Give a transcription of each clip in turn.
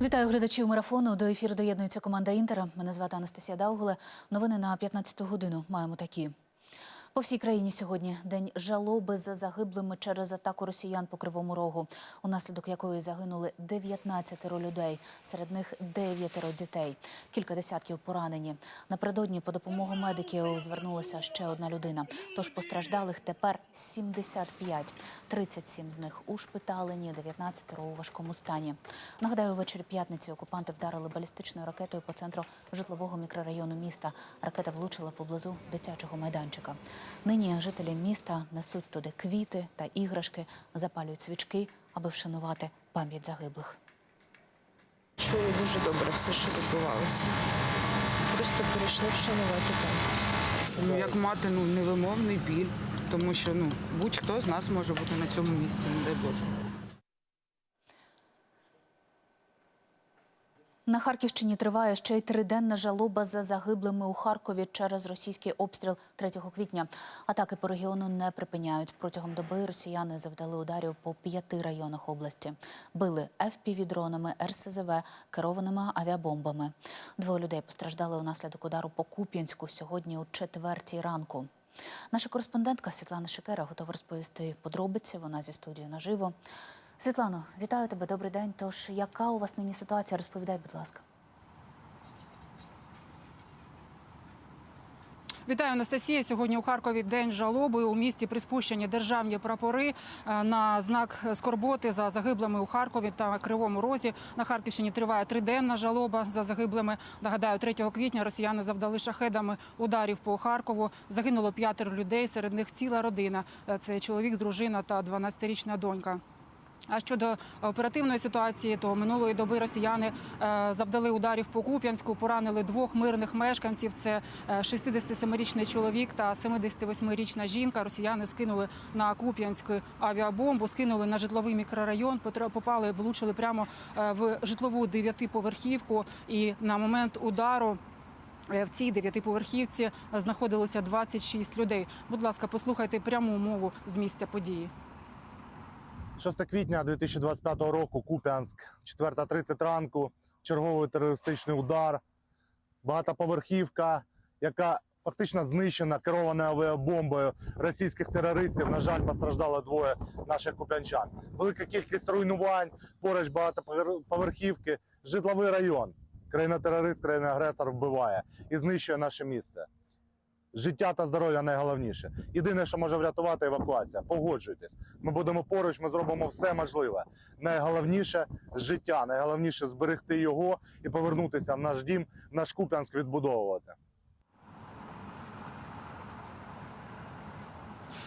Вітаю глядачів марафону. До ефіру доєднується команда Інтера. Мене звати Анастасія Даугуле. Новини на 15 годину маємо такі. По всій країні сьогодні день жалоби за загиблими через атаку росіян по Кривому Рогу, унаслідок якої загинули 19 людей, серед них 9 дітей. Кілька десятків поранені. Напередодні по допомогу медиків звернулася ще одна людина. Тож постраждалих тепер 75. 37 з них ушпиталені, 19 у важкому стані. Нагадаю, ввечері п'ятниці окупанти вдарили балістичною ракетою по центру житлового мікрорайону міста. Ракета влучила поблизу дитячого майданчика. Нині жителі міста несуть туди квіти та іграшки, запалюють свічки, аби вшанувати пам'ять загиблих. Чули дуже добре все, що відбувалося. Просто перейшли вшанувати пам'ять. Ну, як мати ну, невимовний біль, тому що ну, будь-хто з нас може бути на цьому місці, не дай Боже. На Харківщині триває ще й триденна жалоба за загиблими у Харкові через російський обстріл 3 квітня. Атаки по регіону не припиняють. Протягом доби росіяни завдали ударів по п'яти районах області. Били ФПВ-дронами, РСЗВ, керованими авіабомбами. Двоє людей постраждали унаслідок удару по Куп'янську сьогодні у четвертій ранку. Наша кореспондентка Світлана Шикера готова розповісти подробиці. Вона зі студією наживо. Світлано, вітаю тебе. Добрий день. Тож, яка у вас нині ситуація? Розповідай, будь ласка. Вітаю, Анастасія. Сьогодні у Харкові день жалоби. У місті приспущені державні прапори е, на знак скорботи за загиблими у Харкові та Кривому Розі. На Харківщині триває триденна жалоба за загиблими. Нагадаю, 3 квітня росіяни завдали шахедами ударів по Харкову. Загинуло п'ятеро людей. Серед них ціла родина. Е, Це чоловік, дружина та 12-річна донька. А щодо оперативної ситуації, то минулої доби росіяни е, завдали ударів по Куп'янську, поранили двох мирних мешканців. Це е, 67-річний чоловік та 78-річна жінка. Росіяни скинули на Куп'янськ авіабомбу, скинули на житловий мікрорайон. попали, влучили прямо е, в житлову дев'ятиповерхівку. І на момент удару. е, В цій дев'ятиповерхівці знаходилося 26 людей. Будь ласка, послухайте пряму мову з місця події. 6 квітня 2025 року, Куп'янськ, 4.30 ранку, черговий терористичний удар, багатоповерхівка, яка фактично знищена керованою авіабомбою російських терористів. На жаль, постраждало двоє наших куп'янчан. Велика кількість руйнувань, поруч багатоповерхівки, житловий район. Країна-терорист, країна-агресор вбиває і знищує наше місце. Життя та здоров'я найголовніше. Єдине, що може врятувати евакуація. Погоджуйтесь. Ми будемо поруч, ми зробимо все можливе. Найголовніше життя, найголовніше зберегти його і повернутися в наш дім, наш Куп'янськ відбудовувати.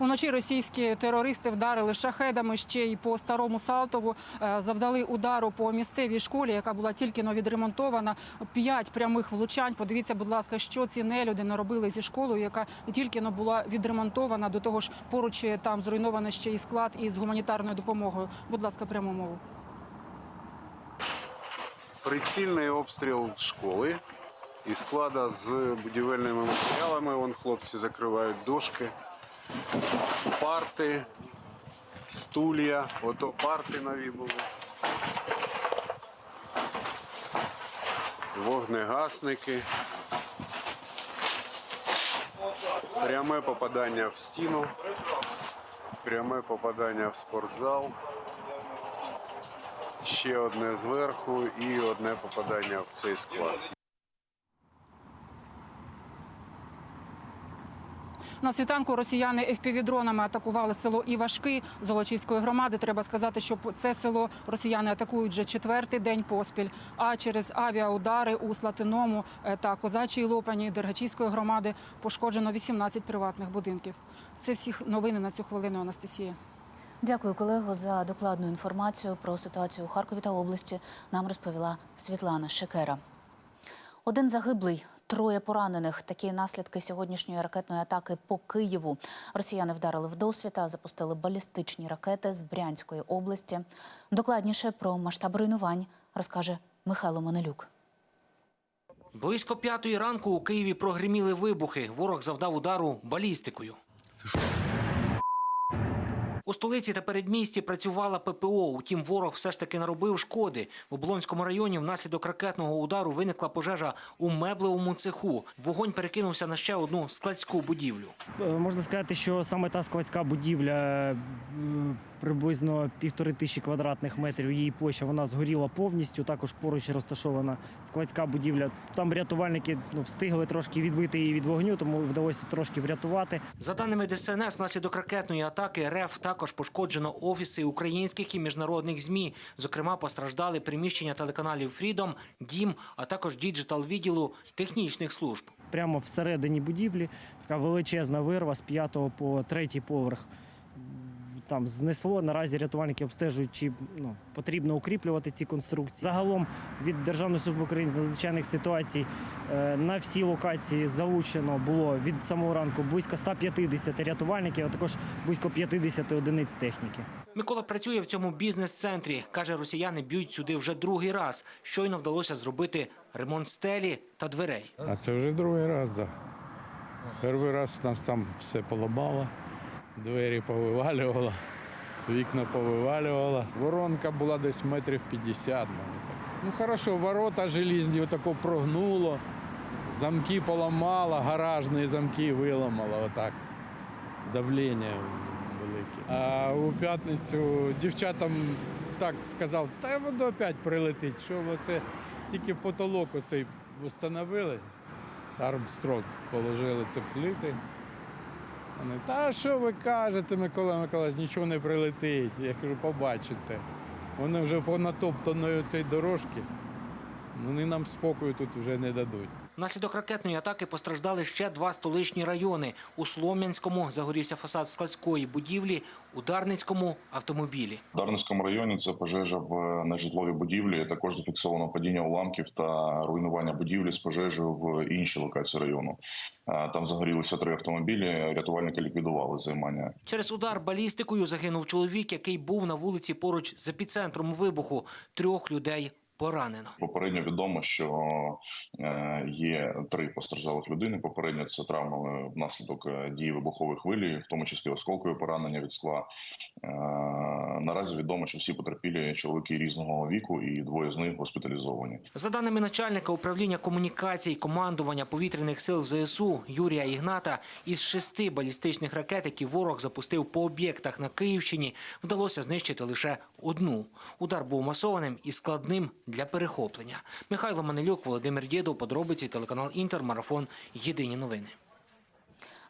Уночі російські терористи вдарили шахедами ще й по старому Салтову. Е, Завдали удару по місцевій школі, яка була тільки но відремонтована. П'ять прямих влучань. Подивіться, будь ласка, що ці нелюди наробили зі школою, яка тільки но була відремонтована. До того ж, поруч там зруйновано ще й склад із гуманітарною допомогою. Будь ласка, пряму мову. Прицільний обстріл школи і склада з будівельними матеріалами. Вон хлопці закривають дошки, парти, стулья. Ото парти нові були. Вогнегасники. Пряме попадання в стіну, пряме попадання в спортзал. Ще одне зверху і одне попадання в цей склад. На світанку росіяни FPV-дронами атакували село Івашки Золочівської громади. Треба сказати, що це село росіяни атакують вже четвертий день поспіль. А через авіаудари у Слатиному е, та Козачій Лопані Дергачівської громади пошкоджено 18 приватних будинків. Це всі новини на цю хвилину, Анастасія. Дякую, колего, за докладну інформацію про ситуацію у Харкові та області. Нам розповіла Світлана Шекера. Один загиблий, троє поранених. Такі наслідки сьогоднішньої ракетної атаки по Києву. Росіяни вдарили в досвіта, запустили балістичні ракети з Брянської області. Докладніше про масштаб руйнувань розкаже Михайло Манелюк. Близько п'ятої ранку у Києві прогриміли вибухи. Ворог завдав удару балістикою. У столиці та передмісті працювала ППО. Утім, ворог все ж таки наробив шкоди. В Облонському районі внаслідок ракетного удару виникла пожежа у меблевому цеху. Вогонь перекинувся на ще одну складську будівлю. Е, Можна сказати, що саме та складська будівля е, приблизно півтори тисячі квадратних метрів. Її площа вона згоріла повністю. Також поруч розташована складська будівля. Там рятувальники ну, встигли трошки відбити її від вогню, тому вдалося трошки врятувати. За даними ДСНС, внаслідок ракетної атаки РФ також пошкоджено офіси українських і міжнародних змі. Зокрема, постраждали приміщення телеканалів Фрідом, Дім, а також діджитал відділу технічних служб. Прямо всередині будівлі така величезна вирва з п'ятого по третій поверх. Там знесло. Наразі рятувальники обстежують, чи ну, потрібно укріплювати ці конструкції. Загалом від Державної служби України з надзвичайних ситуацій е, на всі локації залучено було від самого ранку близько 150 рятувальників, а також близько 50 одиниць техніки. Микола працює в цьому бізнес-центрі. Каже, росіяни б'ють сюди вже другий раз. Щойно вдалося зробити ремонт стелі та дверей. А це вже другий раз, так. Да. Перший раз нас там все поламало, двері повивалювало, вікна повивалювало. Воронка була десь метрів 50. Ну хорошо, ворота желізні отако прогнуло, замки поламало, гаражні замки виламало отак. Давлення велике. А у п'ятницю дівчатам так сказав, та воно опять прилетить. Що це тільки потолок оцей встановили. Армстронг положили це плити. Вони, та що ви кажете, Микола Миколаївич, нічого не прилетить. Я кажу, побачите. Вони вже по натоптаної цієї дорожки. Вони нам спокою тут вже не дадуть. Внаслідок ракетної атаки постраждали ще два столичні райони. У Слов'янському загорівся фасад складської будівлі, у Дарницькому – автомобілі. В Дарницькому районі це пожежа в нежитловій будівлі. Також зафіксовано падіння уламків та руйнування будівлі з пожежею в іншій локації району. Е, Там загорілися три автомобілі. Рятувальники ліквідували займання. Через удар балістикою загинув чоловік, який був на вулиці поруч з епіцентром вибуху. Трьох людей поранено. Попередньо відомо, що е, є три постраждалих людини. Попередньо це травми внаслідок е, дії вибухової хвилі, в тому числі осколкові поранення від скла. Е, Наразі відомо, що всі потерпілі чоловіки різного віку, і двоє з них госпіталізовані. За даними начальника управління комунікацій командування повітряних сил ЗСУ Юрія Ігната, із шести балістичних ракет, які ворог запустив по об'єктах на Київщині, вдалося знищити лише одну. Удар був масованим і складним для перехоплення. Михайло Манелюк, Володимир Дєдов, подробиці телеканал Інтер, марафон. Єдині новини.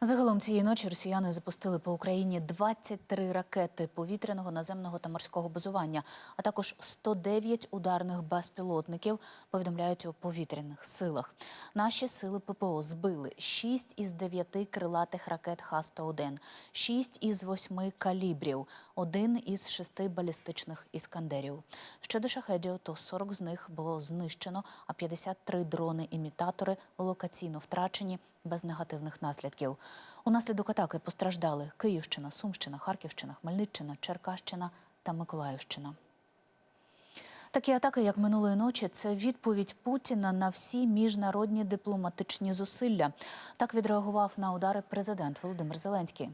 Загалом цієї ночі росіяни запустили по Україні 23 ракети повітряного, наземного та морського базування, а також 109 ударних безпілотників, повідомляють у повітряних силах. Наші сили ППО збили 6 із 9 крилатих ракет Х-101, 6 із 8 калібрів, один із 6 балістичних іскандерів. Щодо шахедів, то 40 з них було знищено, а 53 дрони-імітатори локаційно втрачені без негативних наслідків. Унаслідок атаки постраждали Київщина, Сумщина, Харківщина, Хмельниччина, Черкащина та Миколаївщина. Такі атаки, як минулої ночі, це відповідь Путіна на всі міжнародні дипломатичні зусилля. Так відреагував на удари президент Володимир Зеленський.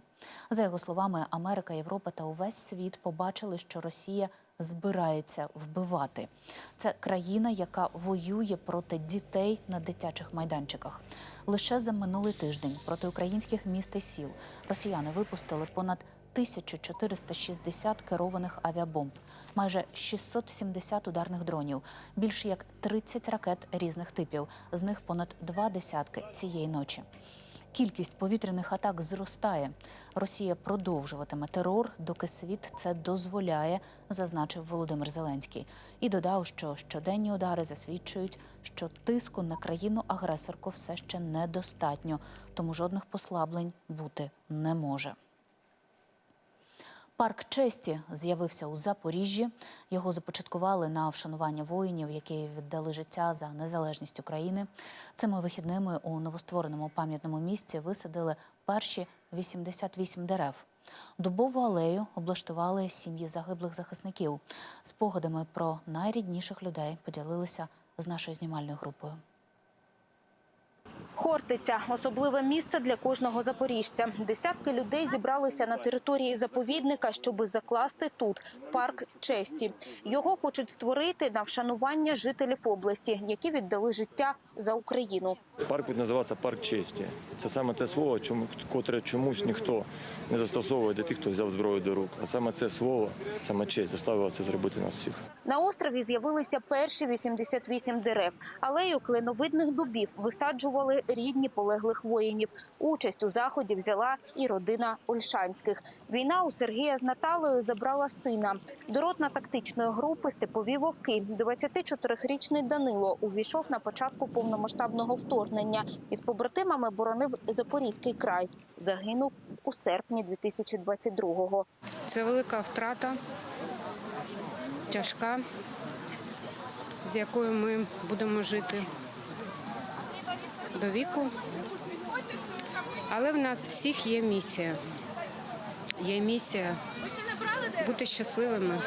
За його словами, Америка, Європа та увесь світ побачили, що Росія збирається вбивати. Це країна, яка воює проти дітей на дитячих майданчиках. Лише за минулий тиждень проти українських міст і сіл росіяни випустили понад 1460 керованих авіабомб, майже 670 ударних дронів, більше як 30 ракет різних типів, з них понад два десятки цієї ночі. Кількість повітряних атак зростає. Росія продовжуватиме терор, доки світ це дозволяє, зазначив Володимир Зеленський. І додав, що щоденні удари засвідчують, що тиску на країну-агресорку все ще недостатньо, тому жодних послаблень бути не може. Парк честі з'явився у Запоріжжі. Його започаткували на вшанування воїнів, які віддали життя за незалежність України. Цими вихідними у новоствореному пам'ятному місці висадили перші 88 дерев. Дубову алею облаштували сім'ї загиблих захисників. Спогадами про найрідніших людей поділилися з нашою знімальною групою. Хортиця особливе місце для кожного запоріжця. Десятки людей зібралися на території заповідника, щоб закласти тут парк честі. Його хочуть створити на вшанування жителів області, які віддали життя за Україну. Парк буде називатися парк честі. Це саме те слово, чому котре чомусь ніхто не застосовує до тих, хто взяв зброю до рук. А саме це слово, саме честь, заставило це зробити нас всіх. На острові з'явилися перші 88 дерев. Алею кленовидних дубів висаджували рідні полеглих воїнів. Участь у заході взяла і родина Ольшанських. Війна у Сергія з Наталею забрала сина. До ротно-тактичної групи «Степові вовки» 24-річний Данило увійшов на початку повномасштабного вторгнення. Із побратимами боронив Запорізький край. Загинув у серпні 2022-го. Це велика втрата, тяжка, з якою ми будемо жити до віку. Але в нас всіх є місія. Є місія бути щасливими,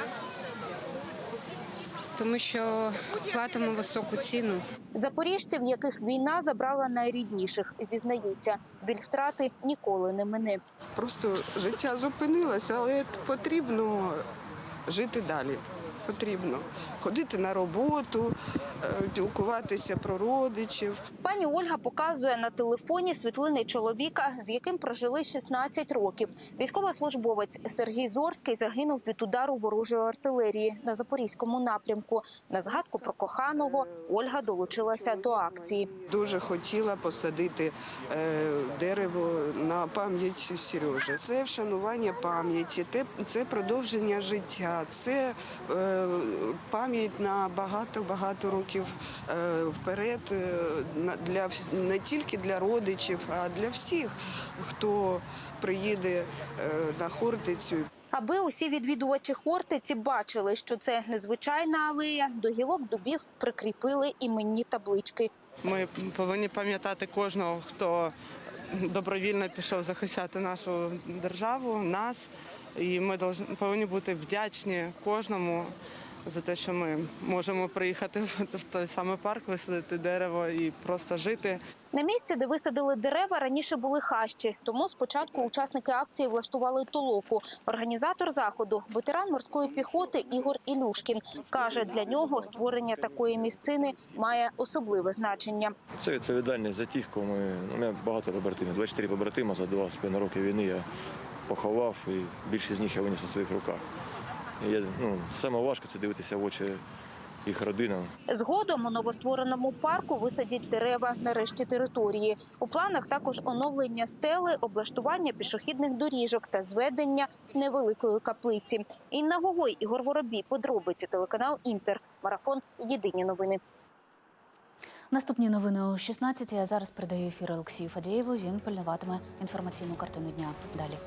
тому що платимо високу ціну. Запоріжців, яких війна забрала найрідніших, зізнаються, біль втрати ніколи не мине. Просто життя зупинилося, але потрібно жити далі. Потрібно ходити на роботу, е, спілкуватися про родичів. Пані Ольга показує на телефоні світлини чоловіка, з яким прожили 16 років. Військовослужбовець Сергій Зорський загинув від удару ворожої артилерії на запорізькому напрямку. На згадку про коханого Ольга долучилася до акції. Дуже хотіла посадити е, дерево на пам'ять Сережі. Це вшанування пам'яті, це продовження життя, це е, пам'ять на багато-багато років е, вперед е, на- для не тільки для родичів, а для всіх, хто приїде е, на Хортицю. Аби усі відвідувачі Хортиці бачили, що це незвичайна алея, до гілок дубів прикріпили іменні таблички. Ми повинні пам'ятати кожного, хто добровільно пішов захищати нашу державу, нас. І ми повинні бути вдячні кожному за те, що ми можемо приїхати в той самий парк, висадити дерево і просто жити. На місці, де висадили дерева, раніше були хащі. Тому спочатку учасники акції влаштували толоку. Організатор заходу, ветеран морської піхоти Ігор Ілюшкін, каже, для нього створення такої місцини має особливе значення. Це відповідальність за тих, кого ми ну, у мене багато побратимів. 24 побратима за 2,5 роки війни я поховав, і більшість з них я виніс на своїх руках. Я, ну, саме важко це дивитися в очі їх родинам. Згодом у новоствореному парку висадять дерева на решті території. У планах також оновлення стели, облаштування пішохідних доріжок та зведення невеликої каплиці. Інна Гогой, Ігор Воробій, подробиці телеканал Інтер. Марафон. Єдині новини. Наступні новини о 16 А зараз передаю ефір Олексію Фадєєву. Він пильнуватиме інформаційну картину дня. Далі.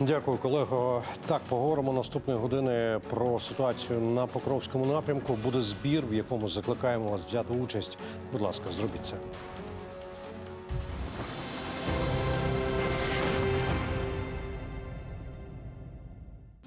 Дякую, колего. Так, поговоримо наступної години про ситуацію на Покровському напрямку. Буде збір, в якому закликаємо вас взяти участь. Будь ласка, зробіть це.